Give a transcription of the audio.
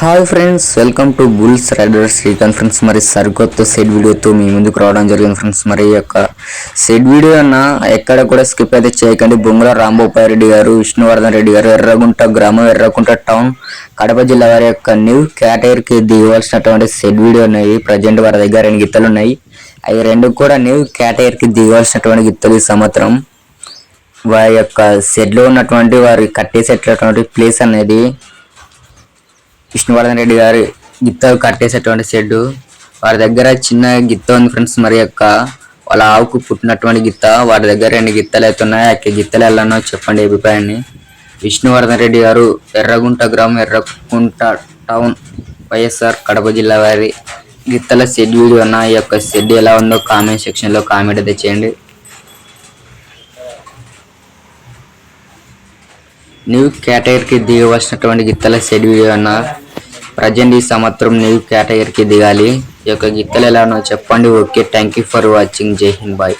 Hi friends welcome to bulls riders. Recon friends మరి సరికొత్త set వీడియోతో మీ ముందుకు రావడం జరిగింది ఫ్రెండ్స్. మరి ఈ యొక్క సెట్ వీడియో అన్న ఎక్కడ కూడా స్కిప్ అయితే చేయకండి. బొంగుల రాంభూపాయి రెడ్డి గారు విష్ణువర్ధన్ రెడ్డి గారు ఎర్రగుంట గ్రామం ఎర్రగుంట టౌన్ కడప జిల్లా వారి యొక్క న్యూ కేటగిరీ కి దిగవలసినటువంటి సెట్ వీడియో ఉన్నాయి. ప్రజెంట్ వారి దగ్గర రెండు గిత్తలు ఉన్నాయి. అవి రెండు కూడా న్యూ కేటగిరీ కి దిగవలసినటువంటి గిత్తలు ఈ సంవత్సరం. వారి యొక్క షెడ్లో ఉన్నటువంటి వారి కట్టేసేటటువంటి ప్లేస్ అనేది విష్ణువర్ధన్ రెడ్డి గారు గిత్త కట్టేసేటువంటి షెడ్ వారి దగ్గర చిన్న గిత్త ఉంది ఫ్రెండ్స్ మరి యొక్క వాళ్ళ ఆవుకు పుట్టినటువంటి గిత్త. వారి దగ్గర రెండు గిత్తలు అయితే ఉన్నాయి. ఆ గిత్తలు వెళ్ళానో చెప్పండి అభిప్రాయాన్ని. విష్ణువర్ధన్ రెడ్డి గారు ఎర్రగుంట గ్రామం ఎర్రగుంట టౌన్ వైఎస్ఆర్ కడప జిల్లా వారి గిత్తల షెడ్ వీడియో అన్న ఈ యొక్క షెడ్ ఎలా ఉందో కామెంట్ సెక్షన్లో కామెంట్ అయితే చేయండి. న్యూ కేటగిరీకి దిగవలసినటువంటి గిత్తల సెడ్ వీడియో అన్న. ప్రజెంట్ ఈ సంవత్సరం న్యూ కేటగిరీకి దిగాలి. ఈ యొక్క గిత్తలు ఎలా ఉన్నాయో చెప్పండి. Okay thank you for watching జై హింద్ బాయ్